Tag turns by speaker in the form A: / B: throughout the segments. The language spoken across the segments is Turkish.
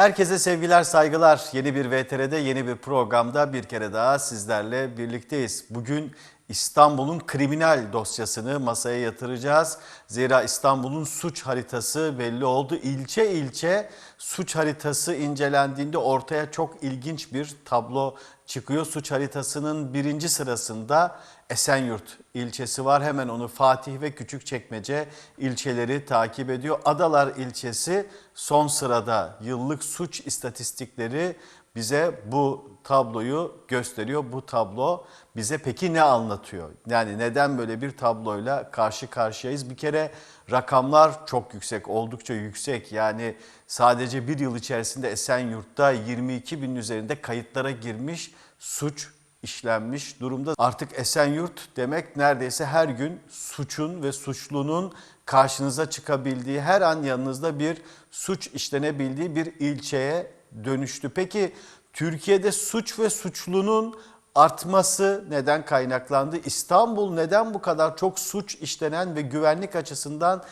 A: Herkese sevgiler, saygılar. Yeni bir VTR'de, yeni bir programda bir kere daha sizlerle birlikteyiz. Bugün İstanbul'un kriminal dosyasını masaya yatıracağız. Zira İstanbul'un suç haritası belli oldu. İlçe ilçe suç haritası incelendiğinde ortaya çok ilginç bir tablo çıkıyor. Suç haritasının birinci sırasında Esenyurt ilçesi var. Hemen onu Fatih ve Küçükçekmece ilçeleri takip ediyor. Adalar ilçesi son sırada yıllık suç istatistikleri bize bu tabloyu gösteriyor. Bu tablo bize peki ne anlatıyor? Yani neden böyle bir tabloyla karşı karşıyayız? Bir kere rakamlar çok yüksek, oldukça yüksek. Yani sadece bir yıl içerisinde Esenyurt'ta 22 binin üzerinde kayıtlara girmiş suç işlenmiş durumda. Artık Esenyurt demek neredeyse her gün suçun ve suçlunun karşınıza çıkabildiği, her an yanınızda bir suç işlenebildiği bir ilçeye dönüştü. Peki Türkiye'de suç ve suçlunun artması neden kaynaklandı? İstanbul neden bu kadar çok suç işlenen ve güvenlik açısından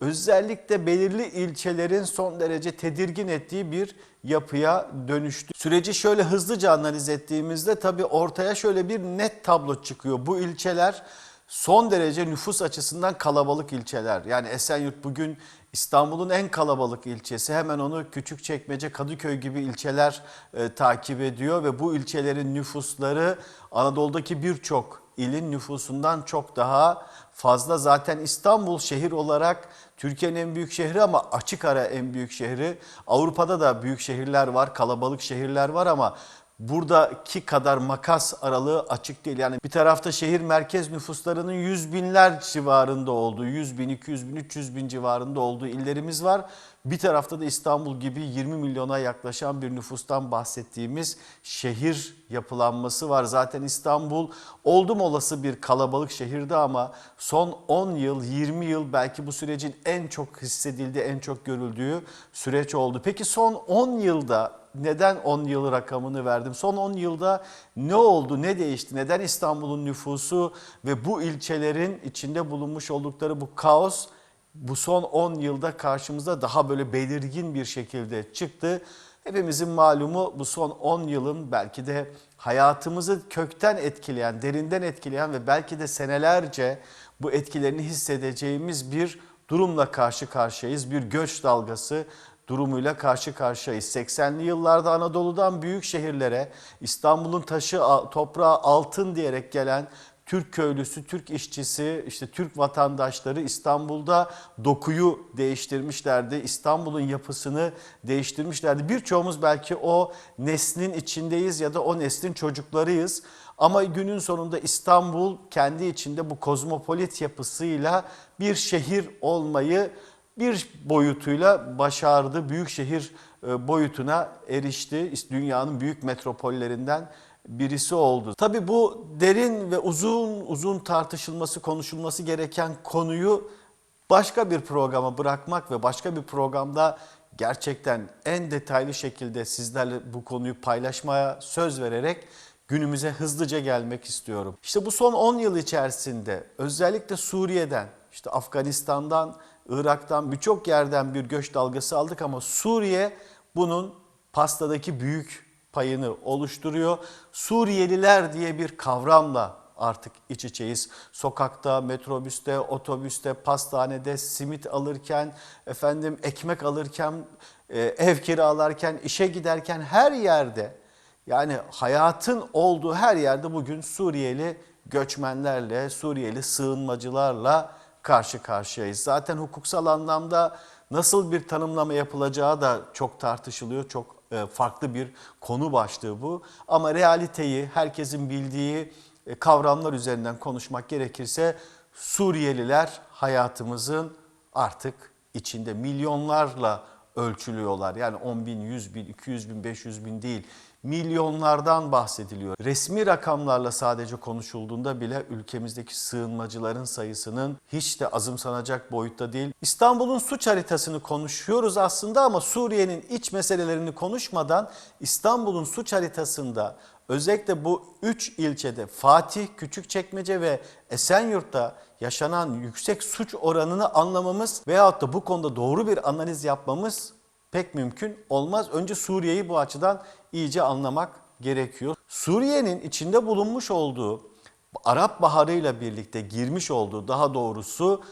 A: özellikle belirli ilçelerin son derece tedirgin ettiği bir yapıya dönüştü. Süreci şöyle hızlıca analiz ettiğimizde tabii ortaya şöyle bir net tablo çıkıyor. Bu ilçeler son derece nüfus açısından kalabalık ilçeler. Yani Esenyurt bugün İstanbul'un en kalabalık ilçesi. Hemen onu Küçükçekmece, Kadıköy gibi ilçeler e, takip ediyor ve bu ilçelerin nüfusları Anadolu'daki birçok ilin nüfusundan çok daha fazla. Zaten İstanbul şehir olarak Türkiye'nin en büyük şehri ama açık ara en büyük şehri. Avrupa'da da büyük şehirler var, kalabalık şehirler var ama buradaki kadar makas aralığı açık değil. Yani bir tarafta şehir merkez nüfuslarının yüz binler civarında olduğu, 100 bin, 200 bin, 300 bin civarında olduğu illerimiz var. Bir tarafta da İstanbul gibi 20 milyona yaklaşan bir nüfustan bahsettiğimiz şehir yapılanması var. Zaten İstanbul oldum olası bir kalabalık şehirde ama son 10 yıl, 20 yıl belki bu sürecin en çok hissedildiği, en çok görüldüğü süreç oldu. Peki son 10 yılda neden 10 yıl rakamını verdim? Son 10 yılda ne oldu, ne değişti? Neden İstanbul'un nüfusu ve bu ilçelerin içinde bulunmuş oldukları bu kaos bu son 10 yılda karşımıza daha böyle belirgin bir şekilde çıktı. Hepimizin malumu bu son 10 yılın belki de hayatımızı kökten etkileyen, derinden etkileyen ve belki de senelerce bu etkilerini hissedeceğimiz bir durumla karşı karşıyayız. Bir göç dalgası durumuyla karşı karşıyayız. 80'li yıllarda Anadolu'dan büyük şehirlere İstanbul'un taşı toprağı altın diyerek gelen Türk köylüsü, Türk işçisi, işte Türk vatandaşları İstanbul'da dokuyu değiştirmişlerdi. İstanbul'un yapısını değiştirmişlerdi. Birçoğumuz belki o neslin içindeyiz ya da o neslin çocuklarıyız. Ama günün sonunda İstanbul kendi içinde bu kozmopolit yapısıyla bir şehir olmayı bir boyutuyla başardı. Büyük şehir e, boyutuna erişti. Dünyanın büyük metropollerinden birisi oldu. Tabii bu derin ve uzun uzun tartışılması, konuşulması gereken konuyu başka bir programa bırakmak ve başka bir programda gerçekten en detaylı şekilde sizlerle bu konuyu paylaşmaya söz vererek günümüze hızlıca gelmek istiyorum. İşte bu son 10 yıl içerisinde özellikle Suriye'den, işte Afganistan'dan, Irak'tan birçok yerden bir göç dalgası aldık ama Suriye bunun pastadaki büyük payını oluşturuyor. Suriyeliler diye bir kavramla artık iç içeyiz. Sokakta, metrobüste, otobüste, pastanede simit alırken, efendim ekmek alırken, e, ev kiralarken, işe giderken her yerde yani hayatın olduğu her yerde bugün Suriyeli göçmenlerle, Suriyeli sığınmacılarla karşı karşıyayız. Zaten hukuksal anlamda nasıl bir tanımlama yapılacağı da çok tartışılıyor. Çok e, farklı bir konu başlığı bu. Ama realiteyi herkesin bildiği e, kavramlar üzerinden konuşmak gerekirse Suriyeliler hayatımızın artık içinde milyonlarla ölçülüyorlar. Yani 10 bin, 100 bin, 200 bin, 500 bin değil milyonlardan bahsediliyor. Resmi rakamlarla sadece konuşulduğunda bile ülkemizdeki sığınmacıların sayısının hiç de azımsanacak boyutta değil. İstanbul'un suç haritasını konuşuyoruz aslında ama Suriye'nin iç meselelerini konuşmadan İstanbul'un suç haritasında özellikle bu 3 ilçede Fatih, Küçükçekmece ve Esenyurt'ta yaşanan yüksek suç oranını anlamamız veyahut da bu konuda doğru bir analiz yapmamız pek mümkün olmaz. Önce Suriye'yi bu açıdan iyice anlamak gerekiyor. Suriye'nin içinde bulunmuş olduğu Arap Baharı ile birlikte girmiş olduğu daha doğrusu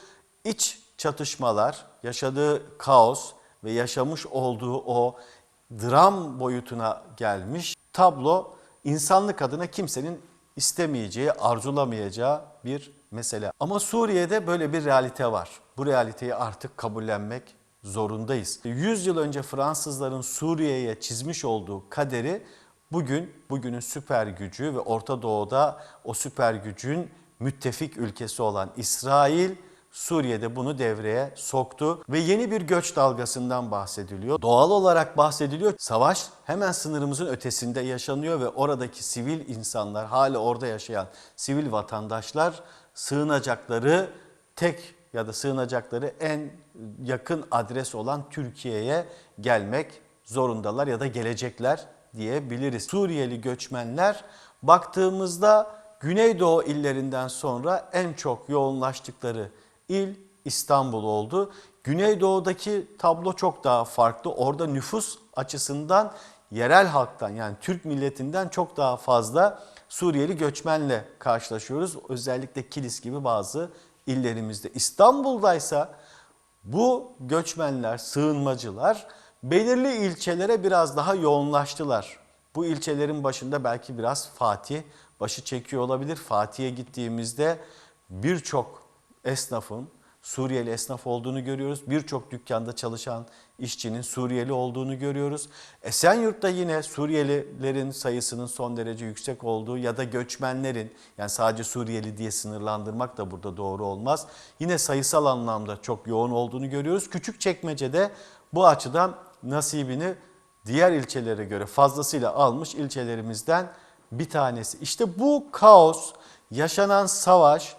A: iç çatışmalar, yaşadığı kaos ve yaşamış olduğu o dram boyutuna gelmiş tablo insanlık adına kimsenin istemeyeceği, arzulamayacağı bir mesele. Ama Suriye'de böyle bir realite var. Bu realiteyi artık kabullenmek zorundayız. 100 yıl önce Fransızların Suriye'ye çizmiş olduğu kaderi bugün bugünün süper gücü ve Orta Doğu'da o süper gücün müttefik ülkesi olan İsrail Suriye'de bunu devreye soktu ve yeni bir göç dalgasından bahsediliyor. Doğal olarak bahsediliyor. Savaş hemen sınırımızın ötesinde yaşanıyor ve oradaki sivil insanlar, hala orada yaşayan sivil vatandaşlar sığınacakları tek ya da sığınacakları en yakın adres olan Türkiye'ye gelmek zorundalar ya da gelecekler diyebiliriz. Suriyeli göçmenler baktığımızda Güneydoğu illerinden sonra en çok yoğunlaştıkları il İstanbul oldu. Güneydoğu'daki tablo çok daha farklı. Orada nüfus açısından yerel halktan yani Türk milletinden çok daha fazla Suriyeli göçmenle karşılaşıyoruz. Özellikle Kilis gibi bazı illerimizde. İstanbul'daysa bu göçmenler, sığınmacılar belirli ilçelere biraz daha yoğunlaştılar. Bu ilçelerin başında belki biraz Fatih başı çekiyor olabilir. Fatih'e gittiğimizde birçok esnafın Suriyeli esnaf olduğunu görüyoruz. Birçok dükkanda çalışan işçinin Suriyeli olduğunu görüyoruz. Esenyurt'ta yine Suriyelilerin sayısının son derece yüksek olduğu ya da göçmenlerin yani sadece Suriyeli diye sınırlandırmak da burada doğru olmaz. Yine sayısal anlamda çok yoğun olduğunu görüyoruz. Küçükçekmece'de bu açıdan nasibini diğer ilçelere göre fazlasıyla almış ilçelerimizden bir tanesi. İşte bu kaos, yaşanan savaş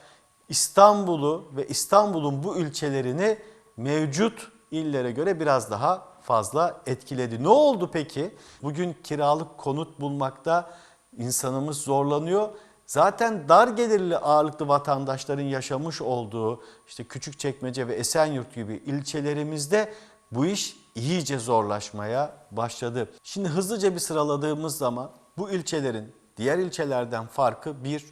A: İstanbul'u ve İstanbul'un bu ilçelerini mevcut illere göre biraz daha fazla etkiledi. Ne oldu peki? Bugün kiralık konut bulmakta insanımız zorlanıyor. Zaten dar gelirli ağırlıklı vatandaşların yaşamış olduğu işte Küçükçekmece ve Esenyurt gibi ilçelerimizde bu iş iyice zorlaşmaya başladı. Şimdi hızlıca bir sıraladığımız zaman bu ilçelerin diğer ilçelerden farkı bir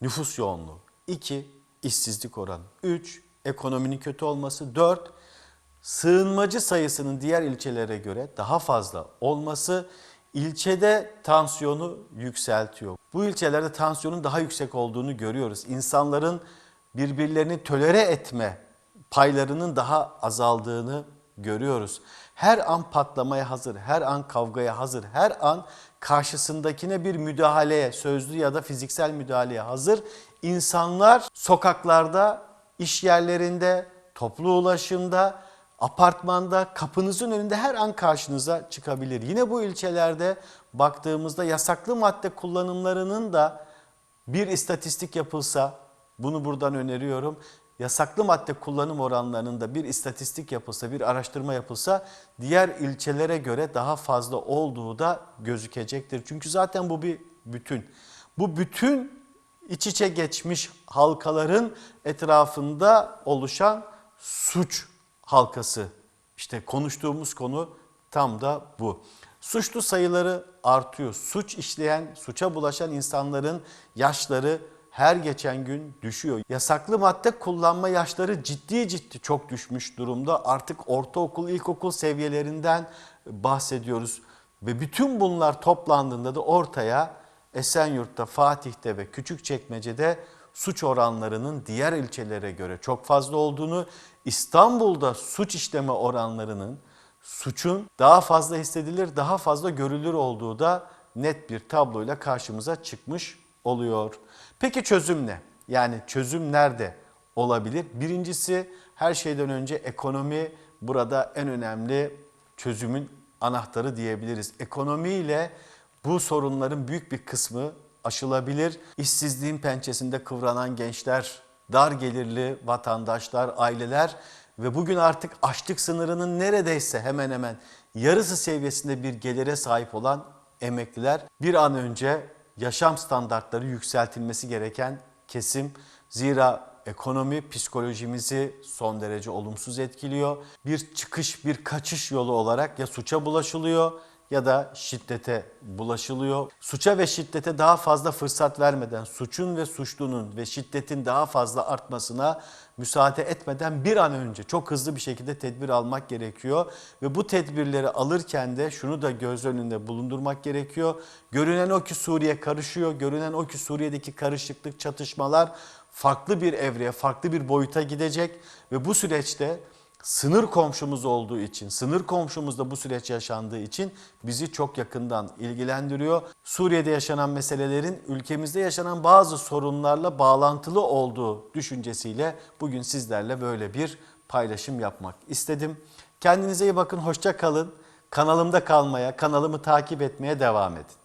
A: nüfus yoğunluğu, iki işsizlik oranı, üç ekonominin kötü olması, dört sığınmacı sayısının diğer ilçelere göre daha fazla olması ilçede tansiyonu yükseltiyor. Bu ilçelerde tansiyonun daha yüksek olduğunu görüyoruz. İnsanların birbirlerini tölere etme paylarının daha azaldığını görüyoruz. Her an patlamaya hazır, her an kavgaya hazır, her an karşısındakine bir müdahaleye, sözlü ya da fiziksel müdahaleye hazır. İnsanlar sokaklarda, iş yerlerinde, toplu ulaşımda, apartmanda, kapınızın önünde her an karşınıza çıkabilir. Yine bu ilçelerde baktığımızda yasaklı madde kullanımlarının da bir istatistik yapılsa, bunu buradan öneriyorum. Yasaklı madde kullanım oranlarının da bir istatistik yapılsa, bir araştırma yapılsa diğer ilçelere göre daha fazla olduğu da gözükecektir. Çünkü zaten bu bir bütün. Bu bütün iç içe geçmiş halkaların etrafında oluşan suç halkası. İşte konuştuğumuz konu tam da bu. Suçlu sayıları artıyor. Suç işleyen, suça bulaşan insanların yaşları her geçen gün düşüyor. Yasaklı madde kullanma yaşları ciddi ciddi çok düşmüş durumda. Artık ortaokul, ilkokul seviyelerinden bahsediyoruz. Ve bütün bunlar toplandığında da ortaya Esenyurt'ta, Fatih'te ve Küçükçekmece'de suç oranlarının diğer ilçelere göre çok fazla olduğunu, İstanbul'da suç işleme oranlarının suçun daha fazla hissedilir, daha fazla görülür olduğu da net bir tabloyla karşımıza çıkmış oluyor. Peki çözüm ne? Yani çözüm nerede olabilir? Birincisi her şeyden önce ekonomi burada en önemli çözümün anahtarı diyebiliriz. Ekonomiyle bu sorunların büyük bir kısmı aşılabilir. İşsizliğin pençesinde kıvranan gençler, dar gelirli vatandaşlar, aileler ve bugün artık açlık sınırının neredeyse hemen hemen yarısı seviyesinde bir gelire sahip olan emekliler bir an önce yaşam standartları yükseltilmesi gereken kesim. Zira ekonomi psikolojimizi son derece olumsuz etkiliyor. Bir çıkış, bir kaçış yolu olarak ya suça bulaşılıyor ya da şiddete bulaşılıyor. Suça ve şiddete daha fazla fırsat vermeden, suçun ve suçlunun ve şiddetin daha fazla artmasına müsaade etmeden bir an önce çok hızlı bir şekilde tedbir almak gerekiyor. Ve bu tedbirleri alırken de şunu da göz önünde bulundurmak gerekiyor. Görünen o ki Suriye karışıyor, görünen o ki Suriye'deki karışıklık, çatışmalar farklı bir evreye, farklı bir boyuta gidecek ve bu süreçte sınır komşumuz olduğu için, sınır komşumuzda bu süreç yaşandığı için bizi çok yakından ilgilendiriyor. Suriye'de yaşanan meselelerin ülkemizde yaşanan bazı sorunlarla bağlantılı olduğu düşüncesiyle bugün sizlerle böyle bir paylaşım yapmak istedim. Kendinize iyi bakın, hoşça kalın. Kanalımda kalmaya, kanalımı takip etmeye devam edin.